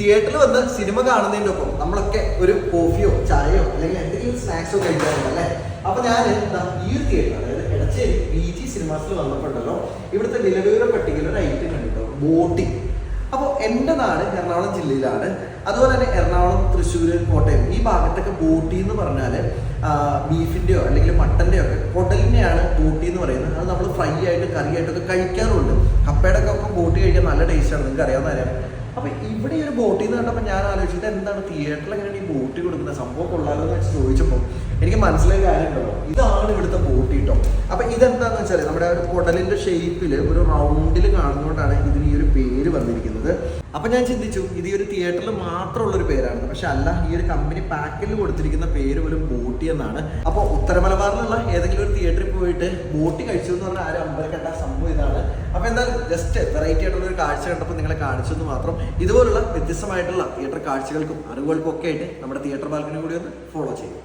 തിയേറ്ററിൽ വന്ന് സിനിമ കാണുന്നതിന്റെ ഒപ്പം നമ്മളൊക്കെ ഒരു കോഫിയോ ചായയോ അല്ലെങ്കിൽ എന്തെങ്കിലും സ്നാക്സോ കഴിക്കാറുണ്ട് അല്ലേ? അപ്പൊ ഞാൻ എന്താ ഈ ഒരു തിയേറ്റർ അതായത് ഇടച്ചേരി ബി ജി സിനിമാസിൽ വന്നപ്പോണ്ടല്ലോ ഇവിടുത്തെ വിലവിവര പട്ടികയിൽ ഒരു ഐറ്റം കണ്ടിട്ടോ ബോട്ടിംഗ്. അപ്പോൾ എന്റെ നാട് എറണാകുളം ജില്ലയിലാണ്. അതുപോലെ തന്നെ എറണാകുളം തൃശ്ശൂർ കോട്ടയം ഈ ഭാഗത്തൊക്കെ ബോട്ടി എന്ന് പറഞ്ഞാൽ ബീഫിന്റെയോ അല്ലെങ്കിൽ മട്ടന്റെയോ ഒക്കെ കുടലിനെയാണ് ബോട്ടി എന്ന് പറയുന്നത്. അത് നമ്മൾ ഫ്രൈ ആയിട്ട് കറി ആയിട്ടൊക്കെ കഴിക്കാറുണ്ട് കപ്പയുടെ ഒക്കെ ബോട്ടി കഴിക്കാൻ നല്ല ടേസ്റ്റാണ് നിങ്ങൾക്ക് അറിയാവുന്ന കാര്യം. അപ്പൊ ഇവിടെ ഈ ഒരു ബോട്ടിൽ നിന്ന് കണ്ടപ്പോൾ ഞാൻ ആലോചിച്ചത് എന്താണ് തിയേറ്ററിൽ എങ്ങനെയാണ് ഈ ബോട്ടി കൊടുക്കുന്ന സംഭവം കൊള്ളാലോ എന്ന് വെച്ച് ചോദിച്ചപ്പോൾ എനിക്ക് മനസ്സിലായ കാര്യം ഉണ്ടല്ലോ ഇതാണ് ഇവിടുത്തെ ബോട്ടി കേട്ടോ. അപ്പൊ ഇതെന്താന്ന് വെച്ചാൽ നമ്മുടെ ഒരു കുടലിന്റെ ഷേപ്പിൽ ഒരു റൗണ്ടിൽ കാണുന്നതുകൊണ്ടാണ് ഇതിന് ഈ വന്നിരിക്കുന്നത്. അപ്പൊ ഞാൻ ചിന്തിച്ചു ഇത് ഈ ഒരു തിയേറ്ററിൽ മാത്രമുള്ള ഒരു പേരാണ്. പക്ഷെ അല്ല ഈ ഒരു കമ്പനി പാക്കിൽ കൊടുത്തിരിക്കുന്ന പേര് പോലും ബോട്ടി എന്നാണ്. അപ്പോൾ ഉത്തരമലബാറിലുള്ള ഏതെങ്കിലും ഒരു തിയേറ്ററിൽ പോയിട്ട് ബോട്ടി കഴിച്ചു എന്ന് പറഞ്ഞാൽ ആരും അമ്പലം കണ്ട സംഭവം ഇതാണ്. അപ്പൊ എന്തായാലും ജസ്റ്റ് വെറൈറ്റി ആയിട്ടുള്ള ഒരു കാഴ്ച കണ്ടപ്പോൾ നിങ്ങളെ കാണിച്ചു എന്ന് മാത്രം. ഇതുപോലുള്ള വ്യത്യസ്തമായിട്ടുള്ള തിയേറ്റർ കാഴ്ചകൾക്കും അറിവുകൾക്കും ഒക്കെ ആയിട്ട് നമ്മുടെ തിയേറ്റർ ബാൽക്കണി കൂടി ഒന്ന് ഫോളോ ചെയ്യും